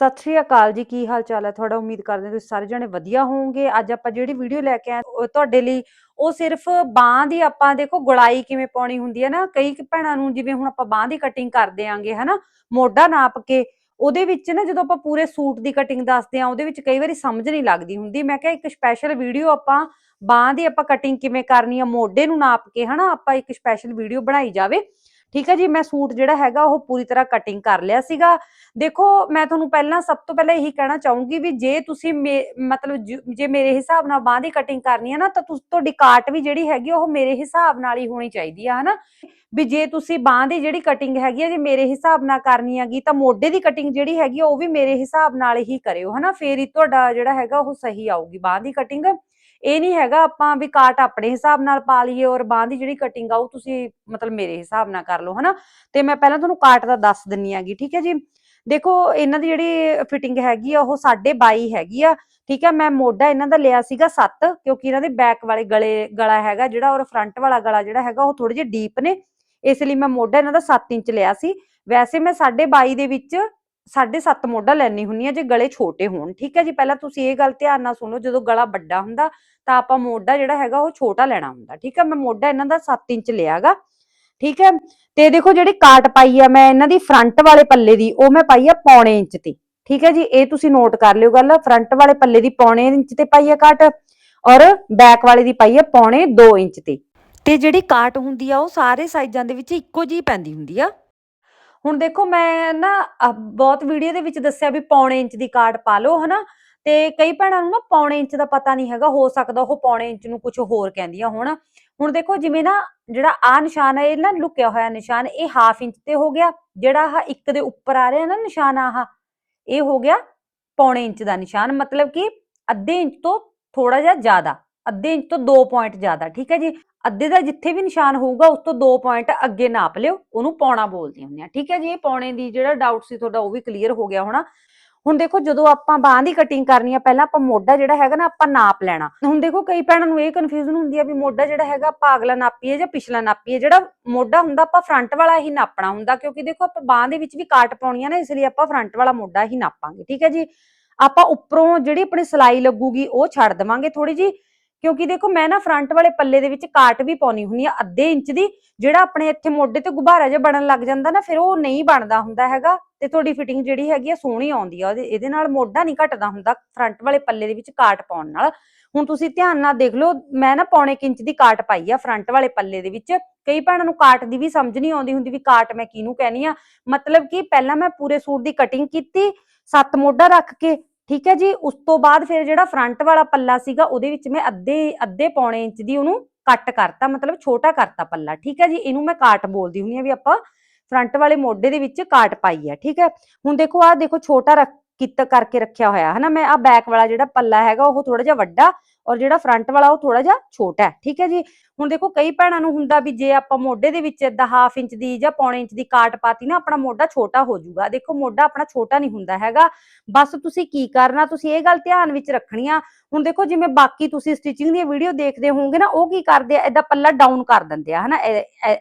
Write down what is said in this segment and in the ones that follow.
ਸਤਿ ਸ਼੍ਰੀ ਅਕਾਲ ਜੀ, ਕੀ ਹਾਲ ਚਾਲ ਹੈ? ਤੁਹਾਡਾ ਉਮੀਦ ਕਰਦੇ ਹਾਂ ਤੁਸੀਂ ਸਾਰੇ ਜਣੇ ਵਧੀਆ ਹੋਵੋਗੇ। ਅੱਜ ਆਪਾਂ ਜਿਹੜੀ ਵੀਡੀਓ ਲੈ ਕੇ ਆਏ ਉਹ ਤੁਹਾਡੇ ਲਈ ਉਹ ਸਿਰਫ ਬਾਹ ਦੀ ਆਪਾਂ ਦੇਖੋ ਗੁਲਾਈ ਕਿਵੇਂ ਪਾਉਣੀ ਹੁੰਦੀ ਹੈ ਨਾ, ਕਈ ਭੈਣਾਂ ਨੂੰ ਜਿਵੇਂ ਹੁਣ ਆਪਾਂ ਬਾਹ ਦੀ ਕਟਿੰਗ ਕਰਦੇ ਆਂਗੇ ਹਨਾ, ਮੋਢਾ ਨਾਪ ਕੇ, ਉਹਦੇ ਵਿੱਚ ਨਾ ਜਦੋਂ ਆਪਾਂ ਪੂਰੇ ਸੂਟ ਦੀ ਕਟਿੰਗ ਦੱਸਦੇ ਆ ਉਹਦੇ ਵਿੱਚ ਕਈ ਵਾਰੀ ਸਮਝ ਨਹੀਂ ਲੱਗਦੀ ਹੁੰਦੀ। ਮੈਂ ਕਿਹਾ ਇੱਕ ਸਪੈਸ਼ਲ ਵੀਡੀਓ ਆਪਾਂ ਬਾਹ ਦੀ ਆਪਾਂ ਕਟਿੰਗ ਕਿਵੇਂ ਕਰਨੀ ਆ, ਮੋਢੇ ਨੂੰ ਨਾਪ ਕੇ, ਹਨਾ, ਆਪਾਂ ਇੱਕ ਸਪੈਸ਼ਲ ਵੀਡੀਓ ਬਣਾਈ ਜਾਵੇ। ਠੀਕ ਹੈ ਜੀ ਮੈਂ ਸੂਟ ਜਿਹੜਾ ਹੈਗਾ ਉਹ ਪੂਰੀ ਤਰ੍ਹਾਂ ਕਟਿੰਗ ਕਰ ਲਿਆ ਸੀਗਾ। ਦੇਖੋ ਮੈਂ ਤੁਹਾਨੂੰ ਪਹਿਲਾਂ ਸਭ ਤੋਂ ਪਹਿਲਾਂ ਇਹੀ ਕਹਿਣਾ ਚਾਹੂੰਗੀ ਵੀ ਜੇ ਤੁਸੀਂ ਮੇ- ਮਤਲਬ ਜੇ ਮੇਰੇ ਹਿਸਾਬ ਨਾਲ ਬਾਹ ਦੀ ਕਟਿੰਗ ਕਰਨੀ ਹੈ ਨਾ ਤਾਂ ਤੁਹਾਡੀ ਕਾਟ ਵੀ ਜਿਹੜੀ ਹੈਗੀ ਉਹ ਮੇਰੇ ਹਿਸਾਬ ਨਾਲ ਹੀ ਹੋਣੀ ਚਾਹੀਦੀ ਆ ਹਨਾ? ਵੀ ਜੇ ਤੁਸੀਂ ਬਾਹ ਦੀ ਜਿਹੜੀ ਕਟਿੰਗ ਹੈਗੀ ਆ ਜੇ ਮੇਰੇ ਹਿਸਾਬ ਨਾਲ ਕਰਨੀ ਹੈਗੀ ਤਾਂ ਮੋਢੇ ਦੀ ਕਟਿੰਗ ਜਿਹੜੀ ਹੈਗੀ ਆ, ਉਹ ਵੀ ਮੇਰੇ ਹਿਸਾਬ ਨਾਲ ਹੀ ਕਰਿਓ ਹਨਾ? ਫੇਰ ਹੀ ਤੁਹਾਡਾ ਜਿਹੜਾ ਹੈਗਾ ਉਹ ਸਹੀ ਆਊਗੀ ਬਾਹ ਦੀ ਕਟਿੰਗ ਇਹ ਨਹੀਂ ਹੈਗਾ ਆਪਾਂ ਵੀ ਕਾਟ ਆਪਣੇ ਹਿਸਾਬ ਨਾਲ ਪਾ ਲਈਏ ਔਰ ਬਾਹ ਦੀ ਜਿਹੜੀ ਕਟਿੰਗ ਆ ਉਹ ਤੁਸੀਂ ਮਤਲਬ ਮੇਰੇ ਹਿਸਾਬ ਨਾਲ ਕਰ ਲਓ, ਹਨਾ? ਤੇ ਮੈਂ ਪਹਿਲਾਂ ਤੁਹਾਨੂੰ ਕਾਟ ਦਾ ਦੱਸ ਦਿੰਨੀ ਹੈਗੀ, ਠੀਕ ਹੈ ਜੀ? ਦੇਖੋ, ਇਹਨਾਂ ਦੀ ਜਿਹੜੀ ਫਿਟਿੰਗ ਹੈਗੀ ਆ, ਉਹ 22 ਹੈਗੀ ਆ, ਠੀਕ ਹੈ? ਮੈਂ ਮੋਢਾ ਇਹਨਾਂ ਦਾ ਲਿਆ ਸੀਗਾ 7 ਕਿਉਂਕਿ ਇਹਨਾਂ ਦੇ ਬੈਕ ਵਾਲੇ ਗਲੇ, ਗਲਾ ਹੈਗਾ ਜਿਹੜਾ ਔਰ ਫਰੰਟ ਵਾਲਾ ਗਲਾ ਜਿਹੜਾ ਹੈਗਾ, ਉਹ ਥੋੜੇ ਜਿਹੇ ਡੀਪ ਨੇ, ਇਸ ਲਈ ਮੈਂ ਮੋਢਾ ਇਹਨਾਂ ਦਾ 7 ਇੰਚ ਲਿਆ ਸੀ। ਵੈਸੇ ਮੈਂ 22 ਦੇ ਵਿੱਚ 7.5 ਮੋਢਾ ਲੈਣੀ ਹੁੰਨੀ ਆ ਜੇ ਗਲੇ ਛੋਟੇ ਹੋਣ। ਠੀਕ ਹੈ ਜੀ, ਪਹਿਲਾਂ ਤੁਸੀਂ ਇਹ ਗੱਲ ਧਿਆਨ ਨਾਲ ਸੁਣੋ, ਜਦੋਂ ਗਲਾ ਵੱਡਾ ਹੁੰਦਾ ਤਾਂ ਆਪਾਂ ਮੋਢਾ ਜਿਹੜਾ ਹੈਗਾ ਉਹ ਛੋਟਾ ਲੈਣਾ ਹੁੰਦਾ। ਠੀਕ ਹੈ, ਮੈਂ ਮੋਢਾ ਇਹਨਾਂ ਦਾ 7 ਇੰਚ ਲਿਆਗਾ। ਠੀਕ ਹੈ, ਤੇ ਦੇਖੋ ਜਿਹੜੀ ਕਾਟ ਪਾਈ ਆ, ਮੈਂ ਇਹਨਾਂ ਦੀ ਫਰੰਟ ਵਾਲੇ ਪੱਲੇ ਦੀ, ਉਹ ਮੈਂ ਪਾਈ ਆ ਪੌਣੇ ਇੰਚ ਤੇ। ਠੀਕ ਹੈ ਜੀ, ਇਹ ਤੁਸੀਂ ਨੋਟ ਕਰ ਲਿਓ ਗੱਲ, ਫਰੰਟ ਵਾਲੇ ਪੱਲੇ ਦੀ ਪੌਣੇ ਇੰਚ ਤੇ ਪਾਈ ਆ ਕਾਟ ਔਰ ਬੈਕ ਵਾਲੇ ਦੀ ਪਾਈ ਆ ਪੌਣੇ 2 ਇੰਚ ਤੇ। ਤੇ ਜਿਹੜੀ ਕਾਟ ਹੁੰਦੀ ਆ, ਉਹ ਸਾਰੇ ਸਾਈਜ਼ਾਂ ਦੇ ਵਿੱਚ ਇੱਕੋ ਜਿਹੀ ਪੈਂਦੀ ਹੁੰਦੀ ਆ। ਹੁਣ ਦੇਖੋ ਮੈਂ ਨਾ ਅਹ ਬਹੁਤ ਵੀਡੀਓ ਦੇ ਵਿੱਚ ਦੱਸਿਆ ਵੀ ਪੌਣੇ ਇੰਚ ਦੀ ਕਾਟ ਪਾ ਲਓ, ਹਨਾ? ਤੇ ਕਈ ਭੈਣਾਂ ਨੂੰ ਨਾ ਪੌਣੇ ਇੰਚ ਦਾ ਪਤਾ ਨਹੀਂ ਹੈਗਾ, ਹੋ ਸਕਦਾ ਉਹ ਪੌਣੇ ਇੰਚ ਨੂੰ ਕੁਝ ਹੋਰ ਕਹਿੰਦੀਆਂ ਹੋਣ। ਹੁਣ ਦੇਖੋ ਜਿਵੇਂ ਨਾ, ਜਿਹੜਾ ਆ ਨਿਸ਼ਾਨ ਹੈ ਇਹ ਨਾ ਲੁਕਿਆ ਹੋਇਆ ਨਿਸ਼ਾਨ, ਇਹ ਹਾਫ ਇੰਚ ਤੇ ਹੋ ਗਿਆ, ਜਿਹੜਾ ਆਹ ਇੱਕ ਦੇ ਉੱਪਰ ਆ ਰਿਹਾ ਨਾ ਨਿਸ਼ਾਨ ਆਹ, ਇਹ ਹੋ ਗਿਆ ਪੌਣੇ ਇੰਚ ਦਾ ਨਿਸ਼ਾਨ, ਮਤਲਬ ਕਿ ਅੱਧੇ ਇੰਚ ਤੋਂ ਥੋੜਾ ਜਿਹਾ ਜ਼ਿਆਦਾ, ਅੱਧੇ ਇੰਚ ਤੋਂ 2 ਪੁਆਇੰਟ ਜ਼ਿਆਦਾ, ਠੀਕ ਹੈ ਜੀ? ਅੱਧੇ ਦਾ ਜਿੱਥੇ ਵੀ ਨਿਸ਼ਾਨ ਹੋਊਗਾ, ਉਸ ਤੋਂ 2 ਪੁਆਇੰਟ ਅੱਗੇ ਨਾਪ ਲਿਓ, ਉਹਨੂੰ ਪੌਣਾ ਬੋਲਦੇ ਹੁੰਦੇ ਆ, ਠੀਕ ਹੈ ਜੀ? ਇਹ ਪੌਣੇ ਦੀ ਜਿਹੜਾ ਡਾਊਟ ਸੀ ਤੁਹਾਡਾ, ਉਹ ਵੀ ਕਲੀਅਰ ਹੋ ਗਿਆ ਹੋਣਾ। ਹੁਣ ਦੇਖੋ, ਜਦੋਂ ਆਪਾਂ ਬਾਹਾਂ ਦੀ ਕਟਿੰਗ ਕਰਨੀ ਆ, ਪਹਿਲਾਂ ਆਪਾਂ ਮੋਢਾ ਜਿਹੜਾ ਹੈਗਾ ਨਾ, ਆਪਾਂ ਨਾਪ ਲੈਣਾ। ਹੁਣ ਦੇਖੋ, ਕਈ ਭੈਣਾਂ ਨੂੰ ਇਹ ਕਨਫਿਊਜ਼ਨ ਹੁੰਦੀ ਆ ਵੀ ਮੋਢਾ ਜਿਹੜਾ ਹੈਗਾ, ਆਪਾਂ ਅਗਲਾ ਨਾਪੀਏ ਜਾਂ ਪਿਛਲਾ ਨਾਪੀਏ। ਜਿਹੜਾ ਮੋਢਾ ਹੁੰਦਾ, ਆਪਾਂ ਫਰੰਟ ਵਾਲਾ ਹੀ ਨਾਪਣਾ ਹੁੰਦਾ, ਕਿਉਂਕਿ ਦੇਖੋ, ਆਪਾਂ ਬਾਹਾਂ ਦੇ ਵਿੱਚ ਵੀ ਕਾਟ ਪਾਉਣੀ ਆ ਨਾ, ਇਸ ਲਈ ਆਪਾਂ ਫਰੰਟ ਵਾਲਾ ਮੋਢਾ ਹੀ ਨਾਪਾਂਗੇ, ਠੀਕ ਹੈ ਜੀ? ਆਪਾਂ ਉੱਪਰੋਂ ਜਿਹੜੀ ਆਪਣੀ ਸਲਾਈ ਲੱਗੂਗੀ, ਉਹ ਛੱਡ ਦੇਵਾਂਗੇ। ਥੋੜੀ ਜੀ ਕਿਉਂਕਿ ਦੇਖੋ ਮੈਂ ਨਾ ਫਰੰਟ ਵਾਲੇ ਪੱਲੇ ਦੇ ਵਿੱਚ ਕਾਟ ਵੀ ਪਾਉਣੀ ਹੁੰਦੀ ਆ, ਅੱਧੇ ਇੰਚ ਦੀ, ਜਿਹੜਾ ਆਪਣੇ ਇੱਥੇ ਮੋਢੇ ਤੇ ਗੁਬਾਰਾ ਜਿਹਾ ਬਣਨ ਲੱਗ ਜਾਂਦਾ ਨਾ, ਫਿਰ ਉਹ ਨਹੀਂ ਬਣਦਾ ਹੁੰਦਾ ਹੈਗਾ ਤੇ ਤੁਹਾਡੀ ਫਿਟਿੰਗ ਜਿਹੜੀ ਹੈਗੀ ਆ ਸੋਹਣੀ ਆਉਂਦੀ ਆ ਇਹਦੇ ਨਾਲ ਮੋਢਾ ਨਹੀਂ ਘਟਦਾ ਹੁੰਦਾ ਫਰੰਟ ਵਾਲੇ ਪੱਲੇ ਦੇ ਵਿੱਚ ਕਾਟ ਪਾਉਣ ਨਾਲ। ਹੁਣ ਤੁਸੀਂ ਧਿਆਨ ਨਾਲ ਦੇਖ ਲਓ, ਮੈਂ ਨਾ ਪੌਣੇ ਕੁ ਇੰਚ ਦੀ ਕਾਟ ਪਾਈ ਆ ਫਰੰਟ ਵਾਲੇ ਪੱਲੇ ਦੇ ਵਿੱਚ। ਕਈ ਭੈਣਾਂ ਨੂੰ ਕਾਟ ਦੀ ਵੀ ਸਮਝ ਨਹੀਂ ਆਉਂਦੀ ਹੁੰਦੀ ਵੀ ਕਾਟ ਮੈਂ ਕਿਹਨੂੰ ਕਹਿਣੀ ਆ। ਮਤਲਬ ਕਿ ਪਹਿਲਾਂ ਮੈਂ ਪੂਰੇ ਸੂਟ ਦੀ ਕਟਿੰਗ ਕੀਤੀ, ਸੱਤ ਮੋਢਾ ਰੱਖ ਕੇ ਠੀਕ ਹੈ ਜੀ, ਉਸ ਤੋਂ ਬਾਅਦ ਫਿਰ ਜਿਹੜਾ ਫਰੰਟ ਵਾਲਾ ਪੱਲਾ ਸੀਗਾ, ਉਹਦੇ ਵਿੱਚ ਮੈਂ ਅੱਧੇ ਅੱਧੇ ਪੌਣੇ ਇੰਚ ਦੀ ਉਹਨੂੰ ਕੱਟ ਕਰਤਾ, ਮਤਲਬ ਛੋਟਾ ਕਰਤਾ ਪੱਲਾ, ਠੀਕ ਹੈ ਜੀ, ਇਹਨੂੰ ਮੈਂ ਕਾਟ ਬੋਲਦੀ ਹੁੰਦੀ ਆ ਵੀ ਆਪਾਂ ਫਰੰਟ ਵਾਲੇ ਮੋਢੇ ਦੇ ਵਿੱਚ ਕਾਟ ਪਾਈ ਹੈ, ਠੀਕ ਹੈ। ਹੁਣ ਦੇਖੋ, ਆਹ ਦੇਖੋ ਛੋਟਾ ਰੱਖ, ਕੀਤਾ ਕਰਕੇ ਰੱਖਿਆ ਹੋਇਆ ਹੈ ਨਾ ਮੈਂ ਆ ਬੈਕ ਵਾਲਾ ਜਿਹੜਾ ਪੱਲਾ ਹੈਗਾ, ਉਹ ਥੋੜਾ ਜਿਹਾ ਵੱਡਾ ਔਰ ਜਿਹੜਾ ਫਰੰਟ ਵਾਲਾ ਉਹ ਥੋੜਾ ਜਿਹਾ ਛੋਟਾ ਹੈ, ਠੀਕ ਹੈ ਜੀ? ਹੁਣ ਦੇਖੋ ਕਈ ਭੈਣਾਂ ਨੂੰ ਹੁੰਦਾ ਵੀ ਜੇ ਆਪਾਂ ਮੋਢੇ ਦੇ ਵਿੱਚ ਏਦਾਂ ਹਾਫ ਇੰਚ ਦੀ ਜਾਂ ਪੌਣੇ ਇੰਚ ਦੀ ਕਾਟ ਪਾਤੀ ਨਾ, ਆਪਣਾ ਮੋਢਾ ਛੋਟਾ ਹੋ ਜਾਊਗਾ। ਦੇਖੋ ਮੋਢਾ ਆਪਣਾ ਛੋਟਾ ਨਹੀਂ ਹੁੰਦਾ ਹੈਗਾ। ਬਸ ਤੁਸੀਂ ਕੀ ਕਰਨਾ, ਤੁਸੀਂ ਇਹ ਗੱਲ ਧਿਆਨ ਵਿੱਚ ਰੱਖਣੀ ਆ। ਹੁਣ ਦੇਖੋ ਜਿਵੇਂ ਬਾਕੀ ਤੁਸੀਂ ਸਟਿਚਿੰਗ ਦੀਆਂ ਵੀਡੀਓ ਦੇਖਦੇ ਹੋਵੋਗੇ ਨਾ, ਉਹ ਕੀ ਕਰਦੇ ਆ? ਏਦਾਂ ਪੱਲਾ ਡਾਊਨ ਕਰ ਦਿੰਦੇ ਆ, ਹਨਾ?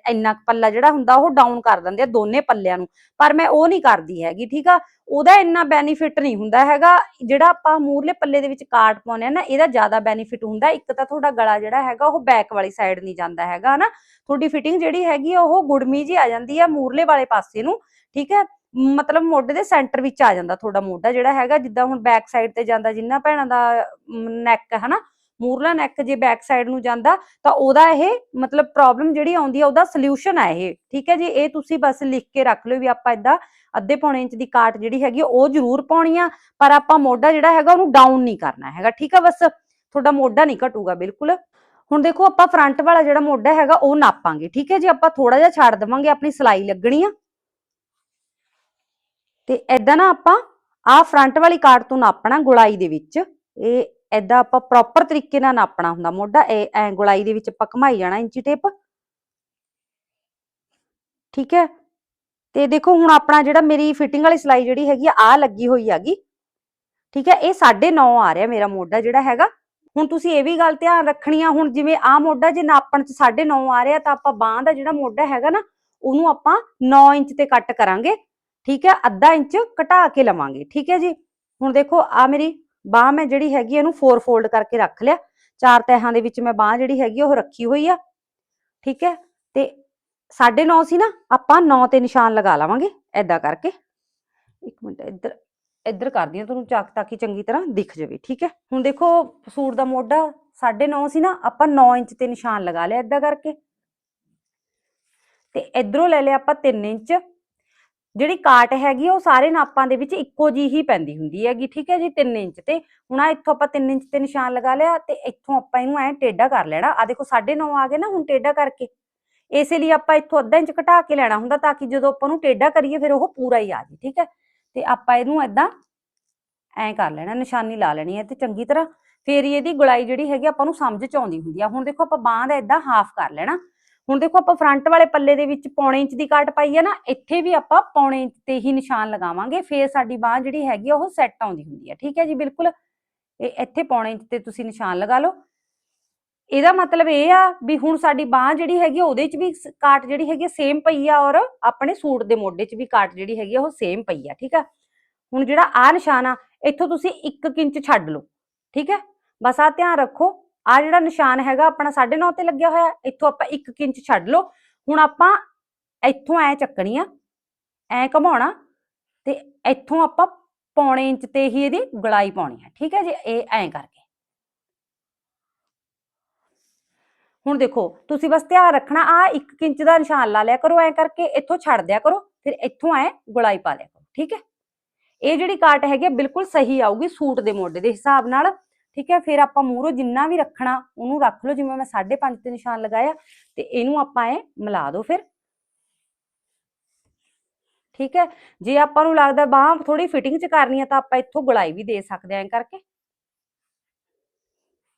ਇੰਨਾ ਪੱਲਾ ਜਿਹੜਾ ਹੁੰਦਾ, ਉਹ ਡਾਊਨ ਕਰ ਦਿੰਦੇ ਆ ਦੋਨੇ ਪੱਲਿਆਂ ਨੂੰ। ਪਰ ਮੈਂ ਉਹ ਨਹੀਂ ਕਰਦੀ ਹੈਗੀ, ਠੀਕ ਆ? ਉਹਦਾ ਇੰਨਾ ਬੈਨੀਫਿਟ ਨਹੀਂ ਹੁੰਦਾ ਹੈਗਾ। ਜਿਹੜਾ ਆਪਾਂ ਮੂਰਲੇ ਪੱਲੇ ਦੇ ਵਿੱਚ ਕਾਟ ਪਾਉਂਦੇ ਆ ਨਾ, ਇਹਦਾ ਜ਼ਿਆਦਾ ਬੈਨੀਫਿਟ ਹੁੰਦਾ ਇੱਕ ਤਾਂ ਤੁਹਾਡਾ ਗਲਾ ਜਿਹੜਾ ਹੈਗਾ ਉਹ ਬੈਕ ਵਾਲੀ ਸਾਈਡ ਨਹੀਂ ਜਾਂਦਾ ਹੈਗਾ ਹਨਾ? ਤੁਹਾਡੀ ਫਿਟਿੰਗ ਜਿਹੜੀ ਹੈਗੀ ਆ ਉਹ ਗੁੜਮੀ ਜੀ ਆ ਜਾਂਦੀ ਆ ਮੂਰਲੇ ਵਾਲੇ ਪਾਸੇ ਨੂੰ ਠੀਕ ਹੈ? ਮਤਲਬ ਮੋਢੇ ਦੇ ਸੈਂਟਰ ਵਿੱਚ ਆ ਜਾਂਦਾ ਤੁਹਾਡਾ ਮੋਢਾ ਜਿਹੜਾ ਹੈਗਾ ਜਿੱਦਾਂ ਹੁਣ ਬੈਕ ਸਾਈਡ ਤੇ ਜਾਂਦਾ ਜਿੰਨਾ ਭੈਣਾਂ ਦਾ ਨੈਕ ਹਨਾ? ਮੂਰਲਾ ਨੈਕ ਜੇ ਬੈਕ ਸਾਈਡ ਨੂੰ ਜਾਂਦਾ ਤਾਂ ਉਹਦਾ ਇਹ ਮਤਲਬ ਪ੍ਰੋਬਲਮ ਜਿਹੜੀ ਆਉਂਦੀ ਆ ਉਹਦਾ ਸੋਲੂਸ਼ਨ ਆ ਇਹ ਠੀਕ ਹੈ ਜੀ? ਇਹ ਤੁਸੀਂ ਬਸ ਲਿਖ ਕੇ ਰੱਖ ਲਿਓ ਵੀ ਆਪਾਂ ਇਦਾਂ ਅੱਧੇ ਪੌਣੇ ਇੰਚ ਦੀ ਕਾਟ ਜਿਹੜੀ ਹੈਗੀ ਆ, ਉਹ ਜ਼ਰੂਰ ਪਾਉਣੀ ਆ ਪਰ ਆਪਾਂ ਮੋਢਾ ਜਿਹੜਾ ਹੈਗਾ ਉਹਨੂੰ ਡਾਊਨ ਨਹੀਂ ਕਰਨਾ ਹੈਗਾ ਠੀਕ ਆ ਬਸ? ਤੁਹਾਡਾ ਮੋਢਾ ਨਹੀਂ ਘਟੂਗਾ, ਬਿਲਕੁਲ। ਹੁਣ ਦੇਖੋ, ਆਪਾਂ ਫਰੰਟ ਵਾਲਾ ਜਿਹੜਾ ਮੋਢਾ ਹੈਗਾ, ਉਹ ਨਾਪਾਂਗੇ, ਠੀਕ ਹੈ ਜੀ? ਆਪਾਂ ਥੋੜਾ ਜਿਹਾ ਛੱਡ ਦੇਵਾਂਗੇ, ਆਪਣੀ ਸਲਾਈ ਲੱਗਣੀ ਆ। ਤੇ ਐਦਾਂ ਨਾ ਆਪਾਂ ਆਹ ਫਰੰਟ ਵਾਲੀ ਕਾਟ ਤੋਂ ਨਾਪਣਾ ਗੁਲਾਈ ਦੇ ਵਿੱਚ। ਇਹ ਐਦਾਂ ਆਪਾਂ ਪ੍ਰੋਪਰ ਤਰੀਕੇ ਨਾਲ ਨਾਪਣਾ ਹੁੰਦਾ ਮੋਢਾ। ਇਹ ਐ ਗੁਲਾਈ ਦੇ ਵਿੱਚ ਆਪਾਂ ਘਮਾਈ ਜਾਣਾ ਇੰਚੀ ਟੇਪ। ਠੀਕ ਹੈ? ਤੇ ਦੇਖੋ, ਹੁਣ ਆਪਣਾ ਜਿਹੜਾ ਮੇਰੀ ਫਿਟਿੰਗ ਵਾਲੀ ਸਲਾਈ ਜਿਹੜੀ ਹੈਗੀ ਆ ਲੱਗੀ ਹੋਈ ਹੈਗੀ। ਠੀਕ ਹੈ? ਇਹ 9.5 ਆ ਰਿਹਾ ਮੇਰਾ ਮੋਢਾ ਜਿਹੜਾ ਹੈਗਾ। ਹੁਣ ਤੁਸੀਂ ਇਹ ਵੀ ਗੱਲ ਧਿਆਨ ਰੱਖਣੀ ਆ, ਹੁਣ ਜਿਵੇਂ ਆਹ ਮੋਢਾ ਜੇ ਨਾਪਣ ਚ 9.5 ਆ ਰਿਹਾ, ਤਾਂ ਆਪਾਂ ਬਾਹ ਦਾ ਜਿਹੜਾ ਮੋਢਾ ਹੈਗਾ ਨਾ, ਉਹਨੂੰ ਆਪਾਂ 9 ਇੰਚ ਤੇ ਕੱਟ ਕਰਾਂਗੇ, ਠੀਕ ਹੈ? ਅੱਧਾ ਇੰਚ ਘਟਾ ਕੇ ਲਵਾਂਗੇ, ਠੀਕ ਹੈ ਜੀ? ਹੁਣ ਦੇਖੋ ਆ ਮੇਰੀ ਬਾਹ ਮੈਂ ਜਿਹੜੀ ਹੈਗੀ ਆ, ਇਹਨੂੰ 4 ਫੋਲਡ ਕਰਕੇ ਰੱਖ ਲਿਆ। ਚਾਰ ਤਹਾਂ ਦੇ ਵਿੱਚ ਮੈਂ ਬਾਹ ਜਿਹੜੀ ਹੈਗੀ ਆ, ਉਹ ਰੱਖੀ ਹੋਈ ਆ, ਠੀਕ ਹੈ? ਤੇ 9.5 ਸੀ ਨਾ, ਆਪਾਂ 9 ਤੇ ਨਿਸ਼ਾਨ ਲਗਾ ਲਵਾਂਗੇ ਐਦਾਂ ਕਰਕੇ। ਇੱਕ ਮਿੰਟ, ਇੱਧਰ ਇੱਧਰ ਕਰਦੀ ਹਾਂ ਤੁਹਾਨੂੰ ਚੱਕ ਤਾਂ ਕਿ ਚੰਗੀ ਤਰ੍ਹਾਂ ਦਿਖ ਜਾਵੇ, ਠੀਕ ਹੈ? ਹੁਣ ਦੇਖੋ, ਸੂਟ ਦਾ ਮੋਢਾ 9.5 ਸੀ ਨਾ, ਆਪਾਂ 9 ਇੰਚ ਤੇ ਨਿਸ਼ਾਨ ਲਗਾ ਲਿਆ ਐਦਾਂ ਕਰਕੇ। ਤੇ ਇਧਰੋਂ ਲੈ ਲਿਆ ਆਪਾਂ 3 ਇੰਚ। ਜਿਹੜੀ ਕਾਟ ਹੈਗੀ ਉਹ ਸਾਰੇ ਨਾਪਾਂ ਦੇ ਵਿੱਚ ਇੱਕੋ ਜੀ ਹੀ ਪੈਂਦੀ ਹੁੰਦੀ ਹੈਗੀ, ਠੀਕ ਹੈ ਜੀ 3 ਇੰਚ ਤੇ। ਹੁਣ ਆ ਇੱਥੋਂ ਆਪਾਂ 3 ਇੰਚ ਤੇ ਨਿਸ਼ਾਨ ਲਗਾ ਲਿਆ ਤੇ ਇੱਥੋਂ ਆਪਾਂ ਇਹਨੂੰ ਐ ਟੇਢਾ ਕਰ ਲੈਣਾ। ਆ ਦੇਖੋ 9.5 ਆ ਗਏ ਨਾ, ਹੁਣ ਟੇਢਾ ਕਰਕੇ। ਇਸੇ ਲਈ ਆਪਾਂ ਇੱਥੋਂ ਅੱਧਾ ਇੰਚ ਘਟਾ ਕੇ ਲੈਣਾ ਹੁੰਦਾ, ਤਾਂ ਕਿ ਜਦੋਂ ਆਪਾਂ ਨੂੰ ਟੇਢਾ ਕਰੀਏ, ਫਿਰ ਉਹ ਪੂਰਾ ਹੀ ਆ ਜੇ ਠੀਕ ਹੈ? ਤੇ ਆਪਾਂ ਇਹਨੂੰ ਏਦਾਂ ਐਂ ਕਰ ਲੈਣਾ, ਨਿਸ਼ਾਨੀ ਲਾ ਲੈਣੀ ਹੈ ਤੇ ਚੰਗੀ ਤਰ੍ਹਾਂ ਫੇਰ ਇਹਦੀ ਗੁਲਾਈ ਜਿਹੜੀ ਹੈਗੀ ਆਪਾਂ ਨੂੰ ਸਮਝ ਚ ਆਉਂਦੀ ਹੁੰਦੀ ਆ। ਹੁਣ ਦੇਖੋ ਆਪਾਂ ਬਾਂਹ ਦਾ ਏਦਾਂ ਹਾਫ ਕਰ ਲੈਣਾ। ਹੁਣ ਦੇਖੋ ਆਪਾਂ ਫਰੰਟ ਵਾਲੇ ਪੱਲੇ ਦੇ ਵਿੱਚ ਪੌਣੇ ਇੰਚ ਦੀ ਕਾਟ ਪਾਈ ਹੈ ਨਾ, ਇੱਥੇ ਵੀ ਆਪਾਂ ਪੌਣੇ ਇੰਚ ਤੇ ਹੀ ਨਿਸ਼ਾਨ ਲਗਾਵਾਂਗੇ, ਫੇਰ ਸਾਡੀ ਬਾਂਹ ਜਿਹੜੀ ਹੈਗੀ ਆ ਉਹ ਸੈੱਟ ਆਉਂਦੀ ਹੁੰਦੀ ਹੈ ਠੀਕ ਹੈ ਜੀ, ਬਿਲਕੁਲ। ਇਹ ਇੱਥੇ ਪੌਣੇ ਇੰਚ ਤੇ ਤੁਸੀਂ ਨਿਸ਼ਾਨ ਲਗਾ ਲਓ। ਇਹਦਾ ਮਤਲਬ ਇਹ ਆ ਵੀ ਹੁਣ ਸਾਡੀ ਬਾਂਹ ਜਿਹੜੀ ਹੈਗੀ ਆ, ਉਹਦੇ 'ਚ ਵੀ ਕਾਟ ਜਿਹੜੀ ਹੈਗੀ ਸੇਮ ਪਈ ਆ ਔਰ ਆਪਣੇ ਸੂਟ ਦੇ ਮੋਢੇ 'ਚ ਵੀ ਕਾਟ ਜਿਹੜੀ ਹੈਗੀ ਆ ਉਹ ਸੇਮ ਪਈ ਆ ਠੀਕ ਆ? ਹੁਣ ਜਿਹੜਾ ਆ ਨਿਸ਼ਾਨ ਆ ਇੱਥੋਂ ਤੁਸੀਂ 1 ਇੰਚ ਛੱਡ ਲਓ ਠੀਕ ਹੈ ਬਸ ਆ ਧਿਆਨ ਰੱਖੋ ਆ ਜਿਹੜਾ ਨਿਸ਼ਾਨ ਹੈਗਾ ਆਪਣਾ 9.5 ਤੇ ਲੱਗਿਆ ਹੋਇਆ ਇੱਥੋਂ ਆਪਾਂ 1 ਇੰਚ ਛੱਡ ਲਓ ਹੁਣ ਆਪਾਂ ਇੱਥੋਂ ਐ ਚੱਕਣੀ ਆ ਐ ਘਮਾਉਣਾ ਤੇ ਇੱਥੋਂ ਆਪਾਂ ਪੌਣੇ ਇੰਚ ਤੇ ਹੀ ਇਹਦੀ ਗਲਾਈ ਪਾਉਣੀ ਆ ਠੀਕ ਹੈ ਜੀ? ਇਹ ਐਂ ਕਰਕੇ। ਹੁਣ ਦੇਖੋ ਤੁਸੀਂ ਬਸ ਧਿਆਨ ਰੱਖਣਾ ਆ 1 ਇੰਚ ਦਾ ਨਿਸ਼ਾਨ ਲਾ ਲਿਆ ਕਰੋ ਐ ਕਰਕੇ ਇੱਥੋਂ ਛੱਡ ਦਿਆ ਕਰੋ ਫਿਰ ਇੱਥੋਂ ਐ ਗਲਾਈ ਪਾ ਲਿਆ ਕਰੋ ਠੀਕ ਹੈ? ਇਹ ਜਿਹੜੀ ਕਾਟ ਹੈਗੀ ਆ, ਬਿਲਕੁਲ ਸਹੀ ਆਊਗੀ ਸੂਟ ਦੇ ਮੋਢੇ ਦੇ ਹਿਸਾਬ ਨਾਲ ਠੀਕ ਹੈ? ਫਿਰ ਆਪਾਂ ਮੂਹਰੋਂ ਜਿੰਨਾ ਵੀ ਰੱਖਣਾ ਉਹਨੂੰ ਰੱਖ ਲਓ ਜਿਵੇਂ ਮੈਂ 5.5 ਤੇ ਨਿਸ਼ਾਨ ਲਗਾਇਆ ਤੇ ਇਹਨੂੰ ਆਪਾਂ ਐ ਮਿਲਾ ਦਿਓ ਫਿਰ। ਠੀਕ ਹੈ? ਜੇ ਆਪਾਂ ਨੂੰ ਲੱਗਦਾ ਬਾਹ ਥੋੜੀ ਫਿਟਿੰਗ ਚ ਕਰਨੀ ਹੈ ਤਾਂ ਆਪਾਂ ਇੱਥੋਂ ਗੁਲਾਈ ਵੀ ਦੇ ਸਕਦੇ ਆਂ ਐਂ ਕਰਕੇ।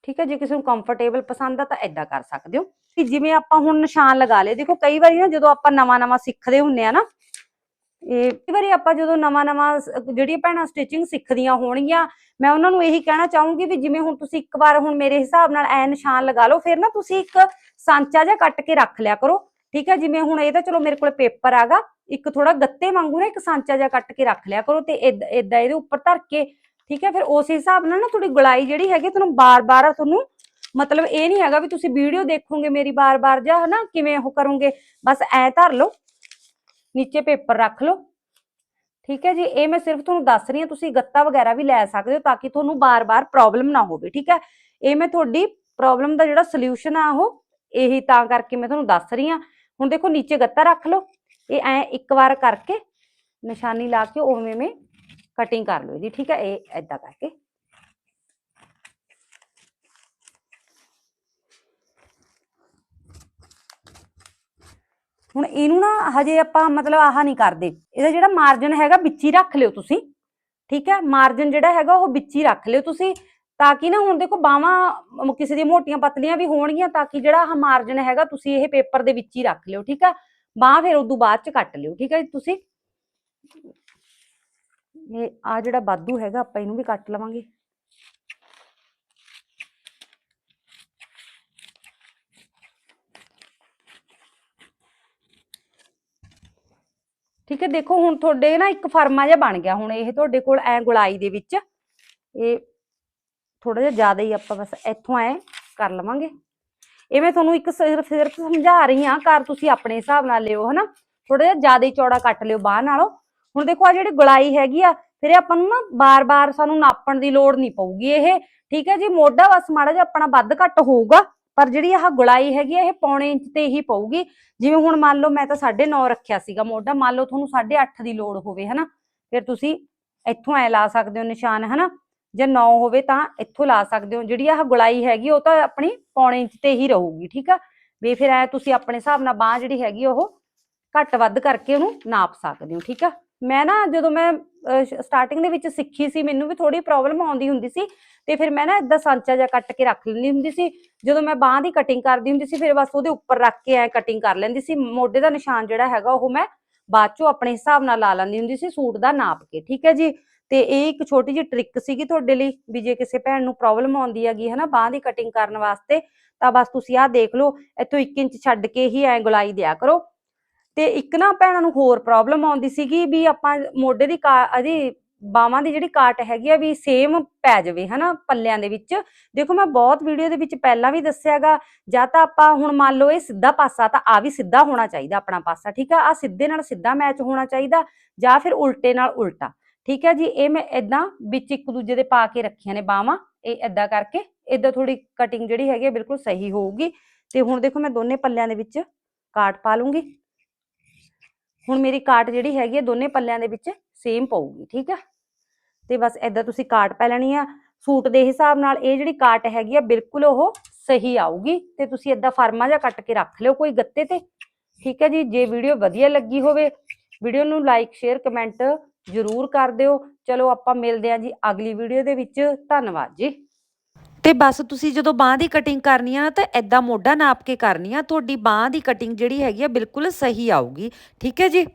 ਠੀਕ ਹੈ, ਜੇ ਕਿਸੇ ਨੂੰ ਕੰਫਰਟੇਬਲ ਪਸੰਦ ਆ ਤਾਂ ਐਦਾਂ ਕਰ ਸਕਦੇ ਹੋ। ਕਿ ਜਿਵੇਂ ਆਪਾਂ ਹੁਣ ਨਿਸ਼ਾਨ ਲਗਾ ਲਏ, ਦੇਖੋ ਕਈ ਵਾਰੀ ਨਾ ਜਦੋਂ ਆਪਾਂ ਨਵਾਂ ਨਵਾਂ ਸਿੱਖਦੇ ਹੁੰਨੇ ਆ ਨਾ, ਇਹ ਕਈ ਵਾਰੀ ਆਪਾਂ ਜਦੋਂ ਨਵਾਂ ਨਵਾਂ ਜਿਹੜੀਆਂ ਭੈਣਾਂ ਸਟਿਚਿੰਗ ਸਿੱਖਦੀਆਂ ਹੋਣਗੀਆਂ, ਮੈਂ ਉਹਨਾਂ ਨੂੰ ਇਹੀ ਕਹਿਣਾ ਚਾਹੂੰਗੀ ਵੀ ਜਿਵੇਂ ਹੁਣ ਤੁਸੀਂ ਇੱਕ ਵਾਰ ਹੁਣ ਮੇਰੇ ਹਿਸਾਬ ਨਾਲ ਐ ਨਿਸ਼ਾਨ ਲਗਾ ਲਓ, ਫਿਰ ਨਾ ਤੁਸੀਂ ਇੱਕ ਸਾਂਚਾ ਜਿਹਾ ਕੱਟ ਕੇ ਰੱਖ ਲਿਆ ਕਰੋ। ਠੀਕ ਹੈ, ਜਿਵੇਂ ਹੁਣ ਇਹ ਤਾਂ ਚਲੋ ਮੇਰੇ ਕੋਲ ਪੇਪਰ ਆਗਾ, ਇੱਕ ਥੋੜਾ ਗੱਤੇ ਵਾਂਗੂ ਨਾ ਇੱਕ ਸਾਂਚਾ ਜਿਹਾ ਕੱਟ ਕੇ ਰੱਖ ਲਿਆ ਕਰੋ ਤੇ ਇਦਾਂ ਇਹਦੇ ਉੱਪਰ ਧਰ ਕੇ ਠੀਕ ਹੈ, ਫਿਰ ਉਸ ਹਿਸਾਬ ਨਾਲ ਨਾ ਥੋੜੀ ਗੁਲਾਈ ਜਿਹੜੀ ਹੈਗੀ ਤੁਹਾਨੂੰ ਬਾਰ-ਬਾਰ ਤੁਹਾਨੂੰ ਮਤਲਬ ਇਹ ਨਹੀਂ ਹੈਗਾ ਵੀ ਤੁਸੀਂ ਵੀਡੀਓ ਦੇਖੋਗੇ ਮੇਰੀ ਬਾਰ-ਬਾਰ ਜਾਂ ਹਨਾ ਕਿਵੇਂ ਉਹ ਕਰੋਗੇ। ਬਸ ਐ ਧਰ ਲਓ, ਨੀਚੇ ਪੇਪਰ ਰੱਖ ਲਓ। ਠੀਕ ਹੈ ਜੀ, ਇਹ ਮੈਂ ਸਿਰਫ ਤੁਹਾਨੂੰ ਦੱਸ ਰਹੀ ਹਾਂ, ਤੁਸੀਂ ਗੱਤਾ ਵਗੈਰਾ ਵੀ ਲੈ ਸਕਦੇ ਹੋ ਤਾਂ ਕਿ ਤੁਹਾਨੂੰ ਬਾਰ-ਬਾਰ ਪ੍ਰੋਬਲਮ ਨਾ ਹੋਵੇ, ਠੀਕ ਹੈ। ਇਹ ਮੈਂ ਤੁਹਾਡੀ ਪ੍ਰੋਬਲਮ ਦਾ ਜਿਹੜਾ ਸੋਲੂਸ਼ਨ ਆ ਉਹ ਇਹੀ ਤਾਂ ਕਰਕੇ ਮੈਂ ਤੁਹਾਨੂੰ ਦੱਸ ਰਹੀ ਹਾਂ। ਹੁਣ ਦੇਖੋ, ਨੀਚੇ ਗੱਤਾ ਰੱਖ ਲਓ, ਇਹ ਐ ਇੱਕ ਵਾਰ ਕਰਕੇ ਨਿਸ਼ਾਨੀ ਲਾ ਕੇ ਉਵੇਂ ਮੈਂ ਕਟਿੰਗ ਕਰ ਲਓ ਇਹਦੀ, ਠੀਕ ਹੈ? ਇਹ ਐਦਾਂ ਕਰਕੇ। ਹੁਣ ਇਹਨੂੰ ਨਾ ਹਜੇ ਆਪਾਂ ਮਤਲਬ ਆਹ ਨਹੀਂ ਕਰਦੇ। ਇਹਦਾ ਜਿਹੜਾ ਮਾਰਜਨ ਹੈਗਾ ਵਿੱਚ ਹੀ ਰੱਖ ਲਿਓ ਤੁਸੀਂ, ਠੀਕ ਹੈ? ਮਾਰਜਨ ਜਿਹੜਾ ਹੈਗਾ ਉਹ ਵਿੱਚ ਹੀ ਰੱਖ ਲਿਓ ਤੁਸੀਂ, ਤਾਂ ਕਿ ਨਾ ਹੁਣ ਦੇਖੋ ਬਾਹਾਂ ਕਿਸੇ ਦੀਆਂ ਮੋਟੀਆਂ ਪਤਲੀਆਂ ਵੀ ਹੋਣਗੀਆਂ, ਤਾਂ ਕਿ ਜਿਹੜਾ ਆਹ ਮਾਰਜਨ ਹੈਗਾ ਤੁਸੀਂ ਇਹ ਪੇਪਰ ਦੇ ਵਿੱਚ ਹੀ ਰੱਖ ਲਿਓ, ਠੀਕ ਹੈ? ਬਾਹ ਫਿਰ ਉਦੋਂ ਬਾਅਦ ਚ ਕੱਟ ਲਿਓ, ਠੀਕ ਹੈ ਤੁਸੀਂ? ਇਹ ਆ ਜਿਹੜਾ ਬਾਦੂ ਹੈਗਾ, ਆਪਾਂ ਇਹਨੂੰ ਵੀ ਕੱਟ ਲਵਾਂਗੇ। ਠੀਕ ਹੈ, ਦੇਖੋ ਹੁਣ ਤੁਹਾਡੇ ਨਾ ਇੱਕ ਫਰਮਾ ਜਿਹਾ ਬਣ ਗਿਆ ਹੁਣ, ਇਹ ਤੁਹਾਡੇ ਕੋਲ ਐ ਗੁਲਾਈ ਦੇ ਵਿੱਚ। ਇਹ ਥੋੜਾ ਜਿਹਾ ਜ਼ਿਆਦਾ ਹੀ ਆਪਾਂ ਬਸ ਇੱਥੋਂ ਐ ਕਰ ਲਵਾਂਗੇ। ਇਹ ਮੈਂ ਤੁਹਾਨੂੰ ਇੱਕ ਸਿਰਫ ਸਿਰਫ ਸਮਝਾ ਰਹੀ ਹਾਂ ਕਰ ਤੁਸੀਂ ਆਪਣੇ ਹਿਸਾਬ ਨਾਲ ਲਿਓ, ਹਨਾ? ਥੋੜਾ ਜਿਹਾ ਜ਼ਿਆਦਾ ਹੀ ਚੌੜਾ ਕੱਟ ਲਿਓ ਬਾਹ ਨਾਲੋਂ। ਹੁਣ ਦੇਖੋ ਆ ਜਿਹੜੀ ਗੁਲਾਈ ਹੈਗੀ ਆ, ਫਿਰ ਇਹ ਆਪਾਂ ਨੂੰ ਨਾ ਬਾਰ-ਬਾਰ ਸਾਨੂੰ ਨਾਪਣ ਦੀ ਲੋੜ ਨਹੀਂ ਪਊਗੀ ਇਹ। ਠੀਕ ਹੈ ਜੀ, ਮੋਢਾ ਬਸ ਮਾੜਾ ਜਿਹਾ ਆਪਣਾ ਵੱਧ ਘੱਟ ਹੋਊਗਾ, ਪਰ ਜਿਹੜੀ ਆਹ ਗੁਲਾਈ ਹੈਗੀ ਆ, ਇਹ ਪੌਣੇ ਇੰਚ ਤੇ ਹੀ ਪਊਗੀ। ਜਿਵੇਂ ਹੁਣ ਮੰਨ ਲਓ ਮੈਂ ਤਾਂ 9.5 ਰੱਖਿਆ ਸੀਗਾ ਮੋਢਾ, ਮੰਨ ਲਓ ਤੁਹਾਨੂੰ 8.5 ਦੀ ਲੋੜ ਹੋਵੇ, ਹਨਾ? ਫਿਰ ਤੁਸੀਂ ਇੱਥੋਂ ਐ ਲਾ ਸਕਦੇ ਹੋ ਨਿਸ਼ਾਨ, ਹਨਾ? ਜੇ 9 ਹੋਵੇ ਤਾਂ ਇੱਥੋਂ ਲਾ ਸਕਦੇ ਹੋ। ਜਿਹੜੀ ਆਹ ਗੁਲਾਈ ਹੈਗੀ ਉਹ ਤਾਂ ਆਪਣੀ ਪੌਣੇ ਇੰਚ ਤੇ ਹੀ ਰਹੂਗੀ, ਠੀਕ ਆ? ਵੀ ਫਿਰ ਐ ਤੁਸੀਂ ਆਪਣੇ ਹਿਸਾਬ ਨਾਲ ਬਾਹ ਜਿਹੜੀ ਹੈਗੀ ਉਹ ਘੱਟ ਵੱਧ ਕਰਕੇ ਉਹਨੂੰ ਨਾਪ ਸਕਦੇ ਹੋ, ਠੀਕ ਆ? ਮੈਂ ਨਾ ਜਦੋਂ ਮੈਂ ਸਟਾਰਟਿੰਗ ਦੇ ਵਿੱਚ ਸਿੱਖੀ ਸੀ, ਮੈਨੂੰ ਵੀ ਥੋੜੀ ਪ੍ਰੋਬਲਮ ਆਉਂਦੀ ਹੁੰਦੀ ਸੀ ਤੇ ਫਿਰ ਮੈਂ ਨਾ ਇਦਾਂ ਸਾਂਚਾ ਜਿਹਾ ਕੱਟ ਕੇ ਰੱਖ ਲੈਂਦੀ ਹੁੰਦੀ ਸੀ। ਜਦੋਂ ਮੈਂ ਬਾਹ ਦੀ ਕਟਿੰਗ ਕਰਦੀ ਹੁੰਦੀ ਸੀ, ਫਿਰ ਬਸ ਉਹਦੇ ਉੱਪਰ ਰੱਖ ਕੇ ਐ ਕਟਿੰਗ ਕਰ ਲੈਂਦੀ ਸੀ। ਮੋਢੇ ਦਾ ਨਿਸ਼ਾਨ ਜਿਹੜਾ ਹੈਗਾ, ਉਹ ਮੈਂ ਬਾਅਦ ਚੋਂ ਆਪਣੇ ਹਿਸਾਬ ਨਾਲ ਲਾ ਲੈਂਦੀ ਹੁੰਦੀ ਸੀ, ਸੂਟ ਦਾ ਨਾਪ ਕੇ, ਠੀਕ ਹੈ ਜੀ? ਤੇ ਇਹ ਇੱਕ ਛੋਟੀ ਜਿਹੀ ਟ੍ਰਿਕ ਸੀਗੀ ਤੁਹਾਡੇ ਲਈ ਵੀ ਜੇ ਕਿਸੇ ਭੈਣ ਨੂੰ ਪ੍ਰੋਬਲਮ ਆਉਂਦੀ ਹੈਗੀ, ਹਨਾ, ਬਾਹ ਦੀ ਕਟਿੰਗ ਕਰਨ ਵਾਸਤੇ, ਤਾਂ ਬਸ ਤੁਸੀਂ ਆਹ ਦੇਖ ਲਓ, ਇੱਥੋਂ 1 ਇੰਚ ਛੱਡ ਕੇ ਹੀ ਐ ਗੁਲਾਈ ਦਿਆ ਕਰੋ। ਤੇ ਇੱਕ ਨਾ ਭੈਣਾਂ ਨੂੰ ਹੋਰ ਪ੍ਰੋਬਲਮ ਆਉਂਦੀ ਸੀਗੀ ਵੀ ਆਪਾਂ ਮੋਢੇ ਦੀ ਕਾ, ਇਹਦੀ ਦੀ ਜਿਹੜੀ ਕਾਟ ਹੈਗੀ ਆ ਵੀ ਸੇਮ ਪੈ ਜਾਵੇ, ਹਨਾ, ਪੱਲਿਆਂ ਦੇ ਵਿੱਚ। ਦੇਖੋ, ਮੈਂ ਬਹੁਤ ਵੀਡੀਓ ਦੇ ਵਿੱਚ ਪਹਿਲਾਂ ਵੀ ਦੱਸਿਆਗਾ ਜਾਂ ਤਾਂ ਆਪਾਂ ਹੁਣ ਮੰਨ ਲਓ ਇਹ ਸਿੱਧਾ ਪਾਸਾ, ਤਾਂ ਆ ਵੀ ਸਿੱਧਾ ਹੋਣਾ ਚਾਹੀਦਾ ਆਪਣਾ ਪਾਸਾ, ਠੀਕ ਆ? ਆ ਸਿੱਧੇ ਨਾਲ ਸਿੱਧਾ ਮੈਚ ਹੋਣਾ ਚਾਹੀਦਾ, ਜਾਂ ਫਿਰ ਉਲਟੇ ਨਾਲ ਉਲਟਾ, ਠੀਕ ਹੈ ਜੀ? ਇਹ ਮੈਂ ਇਦਾਂ ਵਿੱਚ ਇੱਕ ਦੂਜੇ ਦੇ ਪਾ ਕੇ ਰੱਖੀਆਂ ਨੇ ਬਾਹਾਂ, ਇਹ ਇਦਾਂ ਕਰਕੇ ਇਦਾਂ ਥੋੜੀ ਕਟਿੰਗ ਜਿਹੜੀ ਹੈਗੀ ਆ, ਬਿਲਕੁਲ ਸਹੀ ਹੋਊਗੀ। ਤੇ ਹੁਣ ਦੇਖੋ, ਮੈਂ ਦੋਨੇ ਪੱਲਿਆਂ ਦੇ ਵਿੱਚ ਕਾਟ ਪਾ ਲੂੰਗੀ। ਹੁਣ ਮੇਰੀ ਕਾਟ ਜਿਹੜੀ ਹੈਗੀ ਆ ਦੋਨੇ ਪੱਲਿਆਂ ਦੇ ਵਿੱਚ ਸੇਮ ਪਊਗੀ, ਠੀਕ ਹੈ ਤੇ ਬਸ ਇਦਾਂ ਤੁਸੀਂ ਕਾਟ ਪਾ ਲੈਣੀ ਆ। ਸੂਟ ਦੇ ਹਿਸਾਬ ਨਾਲ ਇਹ ਜਿਹੜੀ ਕਾਟ ਹੈਗੀ ਆ, ਬਿਲਕੁਲ ਉਹ ਸਹੀ ਆਊਗੀ। ਤੇ ਤੁਸੀਂ ਇਦਾਂ ਫਰਮਾ ਜਿਹਾ ਕੱਟ ਕੇ ਰੱਖ ਲਿਓ ਕੋਈ ਗੱਤੇ ਤੇ, ਠੀਕ ਹੈ ਜੀ? ਜੇ ਵੀਡੀਓ ਵਧੀਆ ਲੱਗੀ ਹੋਵੇ, ਵੀਡੀਓ ਨੂੰ ਲਾਈਕ ਸ਼ੇਅਰ ਕਮੈਂਟ ਜ਼ਰੂਰ ਕਰ ਦਿਓ। ਚਲੋ ਆਪਾਂ ਮਿਲਦੇ ਹਾਂ ਜੀ ਅਗਲੀ ਵੀਡੀਓ ਦੇ ਵਿੱਚ। ਧੰਨਵਾਦ ਜੀ। ਤੇ ਬਸ ਤੁਸੀਂ ਜਦੋਂ ਬਾਹ ਦੀ ਕਟਿੰਗ ਕਰਨੀ ਆ ਨਾ, ਤਾਂ ਐਦਾਂ ਮੋਢਾ ਨਾਪ ਕੇ ਕਰਨੀ ਆ, ਤੁਹਾਡੀ ਬਾਹ ਦੀ ਕਟਿੰਗ ਜਿਹੜੀ ਹੈਗੀ ਆ, ਬਿਲਕੁਲ ਸਹੀ ਆਊਗੀ। ਠੀਕ ਹੈ ਜੀ?